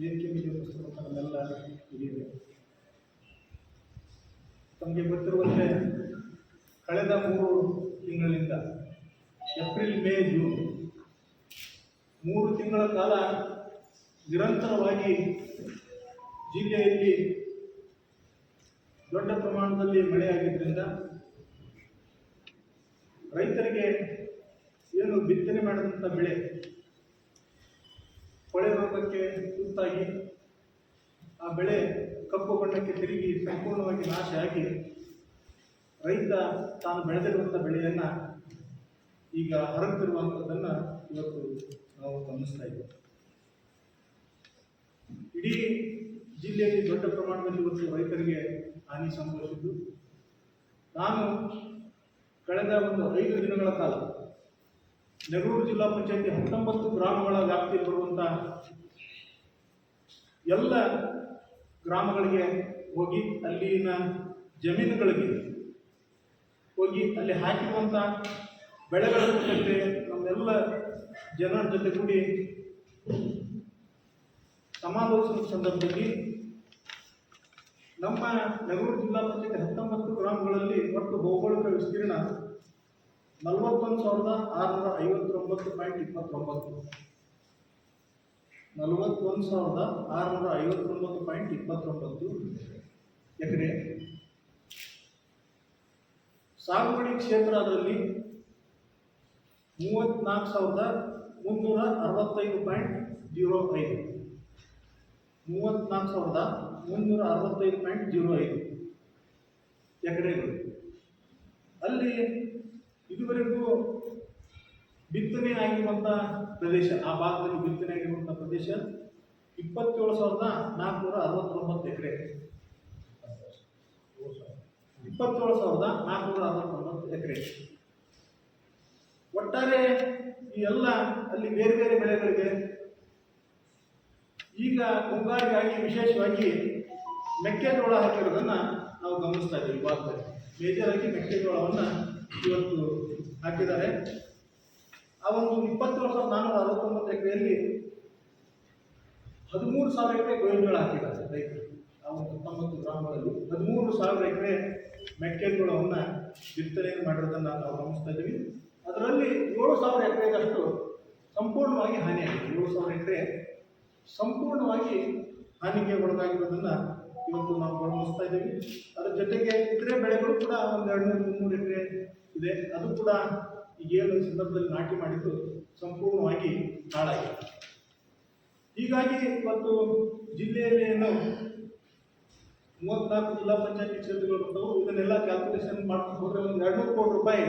ಉಪಸ್ಥಿತ ನಮ್ಮೆಲ್ಲ ಹಿರಿಯರು ತಮಗೆ ಗೊತ್ತಿರುವಂತೆ ಕಳೆದ ಮೂರು ತಿಂಗಳಿಂದ ಏಪ್ರಿಲ್, ಮೇ, ಜೂನ್ ಮೂರು ತಿಂಗಳ ಕಾಲ ನಿರಂತರವಾಗಿ ಜಿಲ್ಲೆಯಲ್ಲಿ ದೊಡ್ಡ ಪ್ರಮಾಣದಲ್ಲಿ ಮಳೆಯಾಗಿದ್ದರಿಂದ ರೈತರಿಗೆ ಏನು ಬಿತ್ತನೆ ಮಾಡಿದಂಥ ಬೆಳೆ ಕೊಳೆ ರೋಗಕ್ಕೆ ತುತ್ತಾಗಿ ಆ ಬೆಳೆ ಕಪ್ಪು ಬಣ್ಣಕ್ಕೆ ತಿರುಗಿ ಸಂಪೂರ್ಣವಾಗಿ ನಾಶ ಆಗಿ ರೈತ ತಾನು ಬೆಳೆದಿರುವಂಥ ಬೆಳೆಯನ್ನು ಈಗ ಹರಡುತ್ತಿರುವಂಥದ್ದನ್ನು ಇವತ್ತು ನಾವು ಗಮನಿಸ್ತಾ ಇದ್ದೇವೆ. ಇಡೀ ಜಿಲ್ಲೆಯಲ್ಲಿ ದೊಡ್ಡ ಪ್ರಮಾಣದಲ್ಲಿ ಇವತ್ತು ರೈತರಿಗೆ ಹಾನಿ ಸಂಭವಿಸಿದ್ದು. ನಾನು ಕಳೆದ ಒಂದು ಐದು ದಿನಗಳ ಕಾಲ ನೆರೂರು ಜಿಲ್ಲಾ ಪಂಚಾಯತಿ ಹತ್ತೊಂಬತ್ತು ಗ್ರಾಮಗಳ ವ್ಯಾಪ್ತಿ ಬರುವಂಥ ಎಲ್ಲ ಗ್ರಾಮಗಳಿಗೆ ಹೋಗಿ ಅಲ್ಲಿನ ಜಮೀನುಗಳಿಗೆ ಹೋಗಿ ಅಲ್ಲಿ ಹಾಕಿರುವಂಥ ಬೆಳೆಗಳ ಜೊತೆ ನಮ್ಮೆಲ್ಲ ಜನರ ಜೊತೆ ಕೂಡಿ ಸಮಾಲೋಚನೆ ಸಂದರ್ಭದಲ್ಲಿ ನಮ್ಮ ನಗರ ಜಿಲ್ಲಾ ಪಂಚಾಯತಿ ಹತ್ತೊಂಬತ್ತು ಗ್ರಾಮಗಳಲ್ಲಿ ಒಟ್ಟು ಭೌಗೋಳಿಕ ವಿಸ್ತೀರ್ಣ ನಲವತ್ತೊಂದು ಸಾವಿರದ ಆರುನೂರ ಐವತ್ತೊಂಬತ್ತು ಪಾಯಿಂಟ್ ಇಪ್ಪತ್ತೊಂಬತ್ತು. ನಲವತ್ತೊಂದು ಸಾವಿರದ ಆರುನೂರ ಐವತ್ತೊಂಬತ್ತು ಪಾಯಿಂಟ್ ಇಪ್ಪತ್ತೊಂಬತ್ತು. ಎಕರೆ. ಸಾಗುವಳಿ ಕ್ಷೇತ್ರದಲ್ಲಿ ಮೂವತ್ತ್ನಾಲ್ಕು ಸಾವಿರದ ಮುನ್ನೂರ ಅರವತ್ತೈದು ಪಾಯಿಂಟ್ ಜೀರೋ ಐದು. ಮೂವತ್ತ್ನಾಲ್ಕು ಸಾವಿರದ ಮುನ್ನೂರ ಅರವತ್ತೈದು ಪಾಯಿಂಟ್ ಜೀರೋ ಐದು. ಎಕರೆಗಳು. ಅಲ್ಲಿ ಇದುವರೆಗೂ ಬಿತ್ತನೆ ಆಗಿರುವಂಥ ಪ್ರದೇಶ, ಆ ಭಾಗದಲ್ಲಿ ಬಿತ್ತನೆ ಆಗಿರುವಂಥ ಪ್ರದೇಶ ಇಪ್ಪತ್ತೇಳು ಸಾವಿರದ ನಾಲ್ಕುನೂರ ಅರವತ್ತೊಂಬತ್ತು ಎಕರೆ. ಇಪ್ಪತ್ತೇಳು ಸಾವಿರದ ನಾಲ್ಕುನೂರ ಅರವತ್ತೊಂಬತ್ತು ಎಕರೆ. ಒಟ್ಟಾರೆ ಈ ಎಲ್ಲ ಅಲ್ಲಿ ಬೇರೆ ಬೇರೆ ಬೆಳೆಗಳಿವೆ ಈಗ ಮುಂಗಾರಿಗಾಗಿ ವಿಶೇಷವಾಗಿ ಮೆಕ್ಕೆಜೋಳ ಹಾಕಿರೋದನ್ನು ನಾವು ಗಮನಿಸ್ತಾ ಇದ್ದೀವಿ. ಭಾರತದಲ್ಲಿ ಆಗಿ ಮೆಕ್ಕೆಜೋಳವನ್ನು ಇವತ್ತು ಹಾಕಿದ್ದಾರೆ. ಆ ಒಂದು ಇಪ್ಪತ್ತೇಳು ಸಾವಿರದ ನಾನ್ನೂರ ಅರವತ್ತೊಂಬತ್ತು ಎಕರೆಯಲ್ಲಿ ಹದಿಮೂರು ಸಾವಿರ ಎಕರೆ ಗೋವಿಂದಗಳು ಹಾಕಿದ್ದಾರೆ ರೈತರು. ಆ ಒಂದು ಹತ್ತೊಂಬತ್ತು ಗ್ರಾಮಗಳಲ್ಲಿ ಹದಿಮೂರು ಸಾವಿರ ಎಕರೆ ಮೆಕ್ಕೆಜೋಳವನ್ನು ಬಿತ್ತನೆಯನ್ನು ಮಾಡಿರೋದನ್ನು ನಾವು ಗಮನಿಸ್ತಾ ಇದ್ದೀವಿ. ಅದರಲ್ಲಿ ಏಳು ಸಾವಿರ ಎಕರೆಗಷ್ಟು ಸಂಪೂರ್ಣವಾಗಿ ಹಾನಿಯಾಗಿದೆ. ಏಳು ಸಾವಿರ ಎಕರೆ ಸಂಪೂರ್ಣವಾಗಿ ಹಾನಿಗೆ ಒಳಗಾಗಿರೋದನ್ನು ಇವತ್ತು ನಾವು ಪ್ರಾರಂಭಿಸ್ತಾ ಇದ್ದೀವಿ. ಅದರ ಜೊತೆಗೆ ಇತರೆ ಬೆಳೆಗಳು ಕೂಡ ಒಂದು ಎರಡು ನೂರು ಮುನ್ನೂರು ಎಕರೆ ಇದೆ. ಅದು ಕೂಡ ಈಗೇನು ಸಂದರ್ಭದಲ್ಲಿ ನಾಟಿ ಮಾಡಿದ್ದು ಸಂಪೂರ್ಣವಾಗಿ ಹಾಳಾಗಿದೆ ಹೀಗಾಗಿ ಇವತ್ತು ಜಿಲ್ಲೆಯಲ್ಲಿ ಏನು ಮೂವತ್ನಾಲ್ಕು ಜಿಲ್ಲಾ ಪಂಚಾಯತಿ ಕ್ಷೇತ್ರಗಳು ಬರ್ತವೆ ಇದನ್ನೆಲ್ಲ ಕ್ಯಾಲ್ಕುಲೇಷನ್ ಮಾಡ್ಕೊಂಡು ಹೋದರೆ ಒಂದು ಎರಡು ನೂರು ಕೋಟಿ ರೂಪಾಯಿ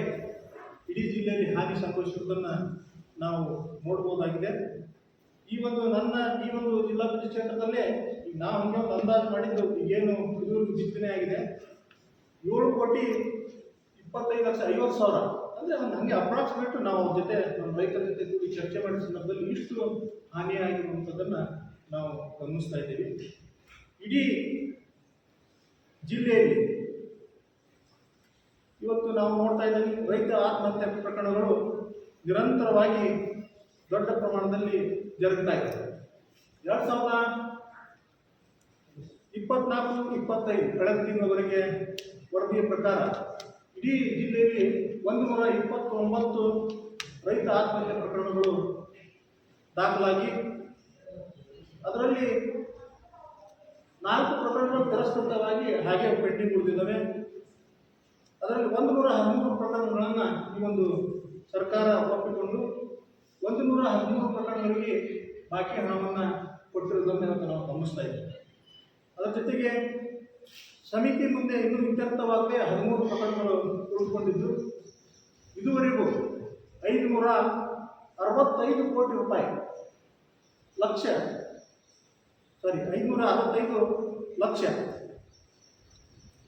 ಇಡೀ ಜಿಲ್ಲೆಯಲ್ಲಿ ಹಾನಿ ಸಂಭವಿಸಿರುವುದನ್ನು ನಾವು ನೋಡ್ಬೋದಾಗಿದೆ. ಈ ಒಂದು ನನ್ನ, ಈ ಒಂದು ಜಿಲ್ಲಾ ಪಂಚಾಯತ್ ಕ್ಷೇತ್ರದಲ್ಲೇ ನಾವು ಹಂಗೆ ಒಂದು ಅಂದಾಜು ಮಾಡಿದ್ದು ಏನು ಇದುವರೆಗೂ ಬಿತ್ತನೆ ಆಗಿದೆ. ಏಳು ಕೋಟಿ ಇಪ್ಪತ್ತೈದು ಲಕ್ಷ ಐವತ್ತು ಸಾವಿರ. ಅಂದರೆ ಒಂದು ಹಂಗೆ ಅಪ್ರಾಕ್ಸಿಮೇಟ್ ನಾವು ಅವ್ರ ಜೊತೆ ನಮ್ಮ ರೈತರ ಜೊತೆ ಕೂಡಿ ಚರ್ಚೆ ಮಾಡಿದ ಸಂದರ್ಭದಲ್ಲಿ ಇಷ್ಟು ಹಾನಿಯಾಗಿರುವಂಥದ್ದನ್ನು ನಾವು ಗಮನಿಸ್ತಾ ಇದ್ದೀವಿ. ಇಡೀ ಜಿಲ್ಲೆಯಲ್ಲಿ ಇವತ್ತು ನಾವು ನೋಡ್ತಾ ಇದ್ದೀವಿ, ರೈತ ಆತ್ಮಹತ್ಯೆ ಪ್ರಕರಣಗಳು ನಿರಂತರವಾಗಿ ದೊಡ್ಡ ಪ್ರಮಾಣದಲ್ಲಿ ಜರುಗ್ತಾ ಇದೆ. ಎರಡು ಸಾವಿರದ ಇಪ್ಪತ್ನಾಲ್ಕು, ಇಪ್ಪತ್ತೈದು, ಕಳೆದ ತಿಂಗಳವರೆಗೆ ವರದಿಯ ಪ್ರಕಾರ ಇಡೀ ಜಿಲ್ಲೆಯಲ್ಲಿ ಒಂದು ನೂರ ಇಪ್ಪತ್ತೊಂಬತ್ತು ರೈತ ಆತ್ಮಹತ್ಯೆ ಪ್ರಕರಣಗಳು ದಾಖಲಾಗಿ. ಅದರಲ್ಲಿ ನಾಲ್ಕು ಪ್ರಕರಣಗಳು ತಿರಸ್ಕೃತವಾಗಿ ಹಾಗೆ ಪೆಂಡಿಂಗ್ ಉಳಿದಿದ್ದಾವೆ. ಅದರಲ್ಲಿ ಒಂದು ನೂರ ಹದಿಮೂರು ಪ್ರಕರಣಗಳನ್ನು ಈ ಒಂದು ಸರ್ಕಾರ ಒಪ್ಪಿಕೊಂಡು ಒಂದು ನೂರ ಹದಿಮೂರು ಪ್ರಕರಣಗಳಿಗೆ ಬಾಕಿ ಹಣವನ್ನು ಕೊಟ್ಟಿರೋದನ್ನು ಇವತ್ತು ನಾವು ಗಮನಿಸ್ತಾ ಇದ್ದೀವಿ. ಅದರ ಜೊತೆಗೆ ಸಮಿತಿ ಮುಂದೆ ಇನ್ನೂ ಇತ್ಯರ್ಥವಾಗದೆ ಹದಿಮೂರು ಪ್ರಕರಣಗಳು ಉಳಿದುಕೊಂಡಿದ್ದು ಇದುವರೆಗೂ ಐದುನೂರ ಅರವತ್ತೈದು ಕೋಟಿ ರೂಪಾಯಿ ಲಕ್ಷ ಸಾರಿ ಐದುನೂರ ಅರವತ್ತೈದು ಲಕ್ಷ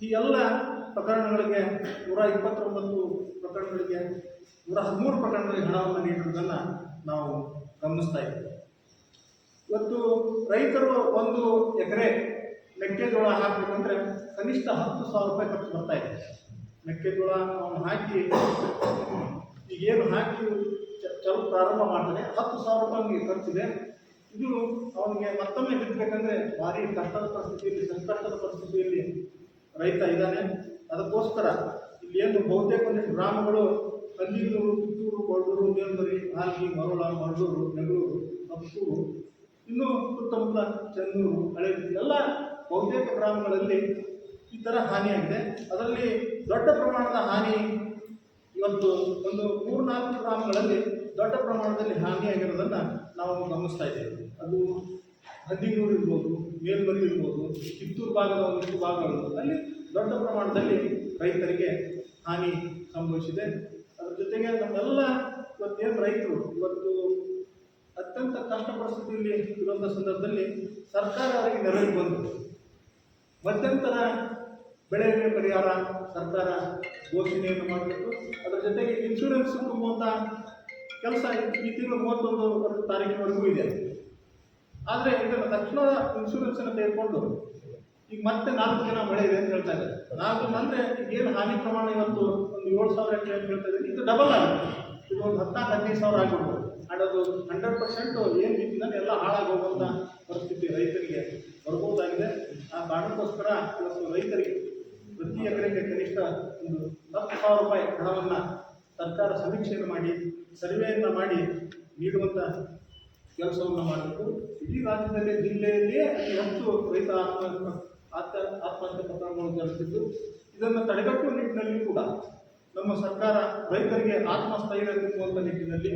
ಈ ಎಲ್ಲ ಪ್ರಕರಣಗಳಿಗೆ ನೂರ ಇಪ್ಪತ್ತೊಂಬತ್ತು ಪ್ರಕರಣಗಳಿಗೆ, ನೂರ ಹದಿಮೂರು ಪ್ರಕರಣಗಳಿಗೆ ಹಣವನ್ನು ನೀಡಿರುವುದನ್ನು ನಾವು ಗಮನಿಸ್ತಾ ಇದ್ದೇವೆ. ಇವತ್ತು ರೈತರು ಒಂದು ಎಕರೆ ಮೆಕ್ಕೆಜೋಳ ಹಾಕಬೇಕಂದ್ರೆ ಕನಿಷ್ಠ ಹತ್ತು ಸಾವಿರ ರೂಪಾಯಿ ಖರ್ಚು ಬರ್ತಾ ಇದೆ. ಮೆಕ್ಕೆಜೋಳ ಅವನು ಹಾಕಿ ಈಗೇನು ಹಾಕಿ ಚಲ ಪ್ರಾರಂಭ ಮಾಡ್ತಾನೆ, ಹತ್ತು ಸಾವಿರ ರೂಪಾಯಿ ಅವನಿಗೆ ಖರ್ಚಿದೆ. ಇದು ಅವನಿಗೆ ಮತ್ತೊಮ್ಮೆ ಬಿತ್ತಬೇಕಂದ್ರೆ ಭಾರಿ ಕಷ್ಟದ ಪರಿಸ್ಥಿತಿಯಲ್ಲಿ, ಸಂಕಷ್ಟದ ಪರಿಸ್ಥಿತಿಯಲ್ಲಿ ರೈತ ಇದ್ದಾನೆ. ಅದಕ್ಕೋಸ್ಕರ ಇಲ್ಲಿ ಏನು ಬಹುತೇಕ ಒಂದಿಷ್ಟು ಗ್ರಾಮಗಳು ಕಲ್ಲಿಗೂರು ಕಿತ್ತೂರು ಕೊಡೂರು ಮೇಲ್ಮರಿ ಹಾಲ್ಗಿ ಮರೋಳ ಮಂಡೂರು ನೆಗಳೂರು ಅಪ್ಪೂರು ಇನ್ನು ಸುತ್ತಮುತ್ತ ಚೆನ್ನೂರು ಹಳೆ ಎಲ್ಲ ಬಹುತೇಕ ಗ್ರಾಮಗಳಲ್ಲಿ ಈ ಥರ ಹಾನಿಯಾಗಿದೆ ಅದರಲ್ಲಿ ದೊಡ್ಡ ಪ್ರಮಾಣದ ಹಾನಿ ಇವತ್ತು ಒಂದು ಮೂರ್ನಾಲ್ಕು ಗ್ರಾಮಗಳಲ್ಲಿ ದೊಡ್ಡ ಪ್ರಮಾಣದಲ್ಲಿ ಹಾನಿಯಾಗಿರೋದನ್ನು ನಾವು ಗಮನಿಸ್ತಾ ಇದ್ದೇವೆ. ಅದು ಹದಿಮೂರು ಇರ್ಬೋದು ಮೇಲ್ಮಲ್ಲಿ ಇರ್ಬೋದು, ಕಿತ್ತೂರು ಭಾಗದ ಒಂದಿಷ್ಟು ಭಾಗಗಳು. ಅಲ್ಲಿ ದೊಡ್ಡ ಪ್ರಮಾಣದಲ್ಲಿ ರೈತರಿಗೆ ಹಾನಿ ಸಂಭವಿಸಿದೆ. ಅದ್ರ ಜೊತೆಗೆ ನಮ್ಮೆಲ್ಲ ಇವತ್ತೇನು ರೈತರು, ಇವತ್ತು ಅತ್ಯಂತ ಕಷ್ಟ ಪರಿಸ್ಥಿತಿಯಲ್ಲಿ ಇರುವಂಥ ಸಂದರ್ಭದಲ್ಲಿ ಸರ್ಕಾರ ಅವರಿಗೆ ನೆರವಿಗೆ ಬಂತು ಮಧ್ಯಂತರ ಬೆಳೆ ಪರಿಹಾರ ಸರ್ಕಾರ ಘೋಷಣೆಯನ್ನು ಮಾಡಬೇಕು ಅದರ ಜೊತೆಗೆ ಇನ್ಶೂರೆನ್ಸ್ ತುಂಬುವಂಥ ಕೆಲಸ ಈ ತಿಂಗಳು ಮೂವತ್ತೊಂದು ತಾರೀಕಿನವರೆಗೂ ಇದೆ. ಆದರೆ ಇದನ್ನು ತಕ್ಷಣ ಇನ್ಶೂರೆನ್ಸನ್ನು ತೆಗೆದುಕೊಂಡು ಈಗ ಮತ್ತೆ ನಾಲ್ಕು ದಿನ ಮಳೆ ಇದೆ ಅಂತ ಹೇಳ್ತಾ ಇದ್ದಾರೆ. ನಾಲ್ಕು ಅಂದರೆ ಏನು ಹಾನಿ ಪ್ರಮಾಣ ಇವತ್ತು ಒಂದು ಏಳು ಸಾವಿರ ಎಕರೆ ಅಂತ ಹೇಳ್ತಾ ಇದ್ದೀನಿ ಇದು ಡಬಲ್ ಆಗುತ್ತೆ. ಇದು ಒಂದು ಹದಿನಾಲ್ಕು, ಹದಿನೈದು ಸಾವಿರ ಆಗ್ಬಿಡ್ಬೋದು ಆ್ಯಂಡ್ ಅದು ಹಂಡ್ರೆಡ್ ಪರ್ಸೆಂಟ್ ಏನು ಬಿತ್ತಿದ್ರೆ ಎಲ್ಲ ಹಾಳಾಗೋಗುವಂಥ ಪರಿಸ್ಥಿತಿ ರೈತರಿಗೆ ಬರ್ಬೋದಾಗಿದೆ. ಆ ಕಾರಣಕ್ಕೋಸ್ಕರ ಇವತ್ತು ರೈತರಿಗೆ ಪ್ರತಿ ಎಕರೆಗೆ ಕನಿಷ್ಠ ಒಂದು ಹತ್ತು ಸಾವಿರ ರೂಪಾಯಿ ಹಣವನ್ನು ಸರ್ಕಾರ ಸಮೀಕ್ಷೆಯನ್ನು ಮಾಡಿ, ಸರ್ವೆಯನ್ನು ಮಾಡಿ ನೀಡುವಂಥ ಕೆಲಸವನ್ನು ಮಾಡಬೇಕು. ಇಡೀ ರಾಜ್ಯದಲ್ಲಿ ಜಿಲ್ಲೆಯಲ್ಲಿಯೇ ಅತಿ ಹೆಚ್ಚು ರೈತ ಆತ್ಮ ಆತ್ಮ, ಆತ್ಮಹತ್ಯೆ ಪ್ರಕರಣಗಳು ಜರುಗಿದ್ದು ಇದನ್ನು ತಡೆಗಟ್ಟುವ ನಿಟ್ಟಿನಲ್ಲಿ ಕೂಡ ನಮ್ಮ ಸರ್ಕಾರ ರೈತರಿಗೆ ಆತ್ಮಸ್ಥೈರ್ಯ ತುಂಬುವಂಥ ನಿಟ್ಟಿನಲ್ಲಿ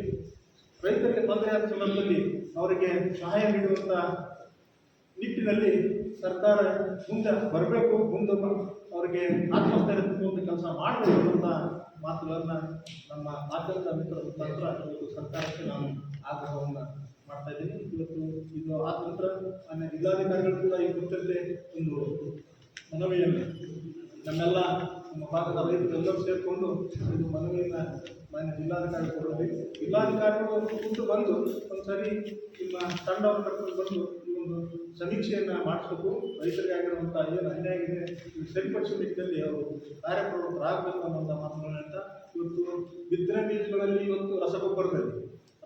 ರೈತರಿಗೆ ತೊಂದರೆಯಾದ ಸಂದರ್ಭದಲ್ಲಿ ಅವರಿಗೆ ಸಹಾಯ ನೀಡುವಂಥ ನಿಟ್ಟಿನಲ್ಲಿ ಸರ್ಕಾರ ಮುಂದೆ ಬರಬೇಕು, ಮುಂದೆ ಅವರಿಗೆ ಆತ್ಮಸ್ಥೈರ್ಯ ತುಂಬುವಂಥ ಕೆಲಸ ಮಾಡಬೇಕು ಅಂತ ಮಾತುಗಳನ್ನು ನಮ್ಮ ಆದ್ಯಂತ ಮಿತ್ರ ಮುಖಾಂತರ ಇವತ್ತು ಸರ್ಕಾರಕ್ಕೆ ನಾನು ಆಗ್ರಹವನ್ನು ಮಾಡ್ತಾ ಇದ್ದೀನಿ. ಇವತ್ತು ಇದು ಆದ ನಂತರ ಮಾನ್ಯ ಜಿಲ್ಲಾಧಿಕಾರಿಗಳು ಕೂಡ ಈ ಕುರಿತಂತೆ ಒಂದು ಮನವಿಯನ್ನು ನಮ್ಮೆಲ್ಲ ನಮ್ಮ ಭಾಗದ ರೈತರೆಲ್ಲರೂ ಸೇರಿಕೊಂಡು ಇದು ಮನವಿಯನ್ನು ಮಾನ್ಯ ಜಿಲ್ಲಾಧಿಕಾರಿ ಕೊಡಬೇಕು. ಜಿಲ್ಲಾಧಿಕಾರಿಗಳು ಕೂತು ಬಂದು ಒಂದ್ಸರಿ ನಿಮ್ಮ ತಂಡವನ್ನು ಕರ್ಕೊಂಡು ಬಂದು ಒಂದು ಸಮೀಕ್ಷೆಯನ್ನು ಮಾಡಿಸ್ಬೇಕು ರೈತರಿಗೆ ಆಗಿರುವಂಥ ಏನು ಅನ್ಯಾಯ ಇದೆ. ಸರಿಪಡಿಸುವ ನಿಟ್ಟಿನಲ್ಲಿ ಅವರು ಕಾರ್ಯಪ್ರವೃತ್ತರಾಗಬೇಕು ಅನ್ನೋಂಥ ಮಾತುಗಳನ್ನ ಹೇಳ್ತಾ, ಇವತ್ತು ಬಿತ್ತನೆ ಬೀಜಗಳಲ್ಲಿ ಇವತ್ತು ರಸಗೊಬ್ಬರದಲ್ಲಿ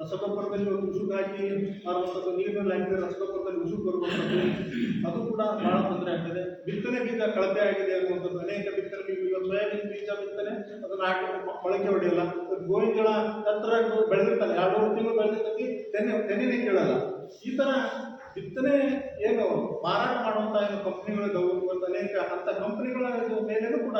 ರಸಗೊಬ್ಬರದಲ್ಲಿ ಒಂದು ಉಸುಕು ಹಾಕಿ ಮಾಡುವಂಥದ್ದು ನೀರಿನಲ್ಲಿ ಹಾಕಿದರೆ ರಸಗೊಬ್ಬರದಲ್ಲಿ ಉಸುಕು ಬರುವಂಥದ್ದು ಅದು ಕೂಡ ಭಾಳ ತೊಂದರೆ ಆಗ್ತದೆ. ಬಿತ್ತನೆ ಬೀಜ ಕಳಪೆ ಆಗಿದೆ ಅನ್ನುವಂಥದ್ದು, ಅನೇಕ ಬಿತ್ತನೆ ಬೀಜ ಇವತ್ತು ಸೋಯಾಬೀನ್ ಬೀಜ ಬಿತ್ತನೆ, ಅದನ್ನು ಹಾಕಿ ಮೊಳಕೆ ಹೊಡೆಯಲ್ಲ. ಇವತ್ತು ಗೋವಿನ ಬೆಳೆದಿರ್ತಾರೆ ಎರಡು ತಿಂಗಳು ಬೆಳೆದಿರ್ತೀವಿ ತೆನೆ, ತೆನೆನೇ ಕೇಳಲ್ಲ. ಈ ಥರ ಬಿತ್ತನೆ ಏನು ಮಾರಾಟ ಮಾಡುವಂಥ ಏನು ಕಂಪ್ನಿಗಳಿದ್ದಾವೆ ಇವತ್ತು ಅನೇಕ ಅಂಥ ಕಂಪ್ನಿಗಳ ಮೇಲೇನು ಕೂಡ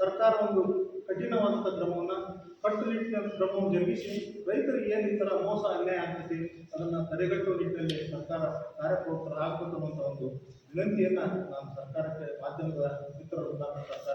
ಸರ್ಕಾರ ಒಂದು ಕಠಿಣವಾದಂಥ ಕ್ರಮವನ್ನು ಕಟ್ಟುನಿಟ್ಟಿನ ಕ್ರಮವನ್ನು ಜರುಗಿಸಿ ರೈತರಿಗೆ ಏನು ಈ ಥರ ಮೋಸ, ಅನ್ಯಾಯ ಆಗ್ತದೆ ಅದನ್ನು ತಡೆಗಟ್ಟುವ ನಿಟ್ಟಿನಲ್ಲಿ ಸರ್ಕಾರ ಕಾರ್ಯಪ್ರವೃತ್ತರಾಗಬೇಕು ಅನ್ನುವಂಥ ಒಂದು ವಿನಂತಿಯನ್ನು ನಾನು ಸರ್ಕಾರಕ್ಕೆ, ಮಾಧ್ಯಮದ ಮಿತ್ರರು ಸರ್ಕಾರ